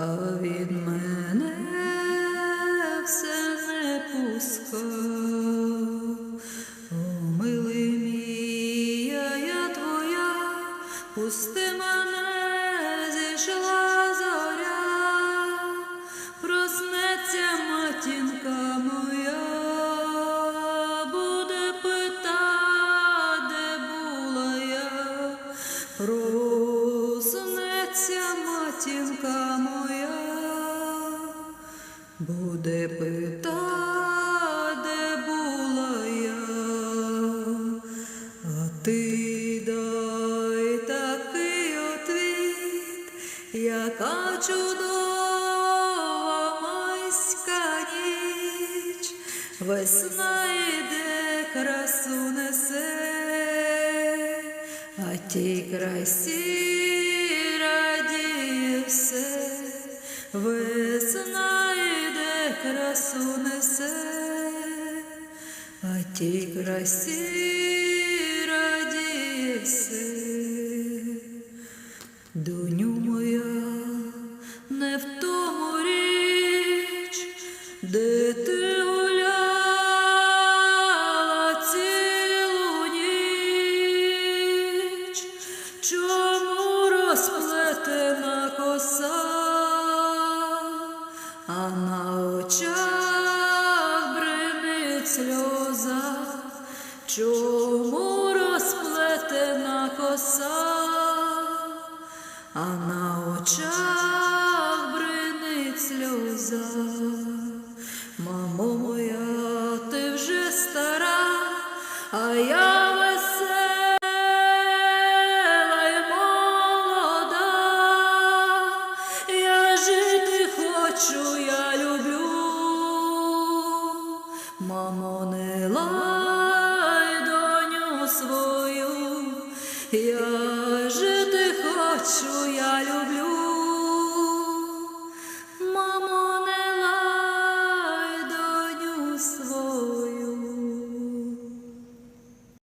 А від мене все не пускав. О, милий мій, я, твоя, пусти мене, зійшла зоря, проснеться матінка моя, буде пита, де була я, матінка моя, буде пита, де була я, а ти дай такий отвіт, яка чудова майська ніч, весна йде, красу несе, а тій красі красу несе, а тій красі радіє все. Доню моя, не в тому річ, де бринить сльоза, чому розплетена коса? а на очах бринить сльоза. Мамо моя, ти вже стара, а я я жити хочу, я люблю.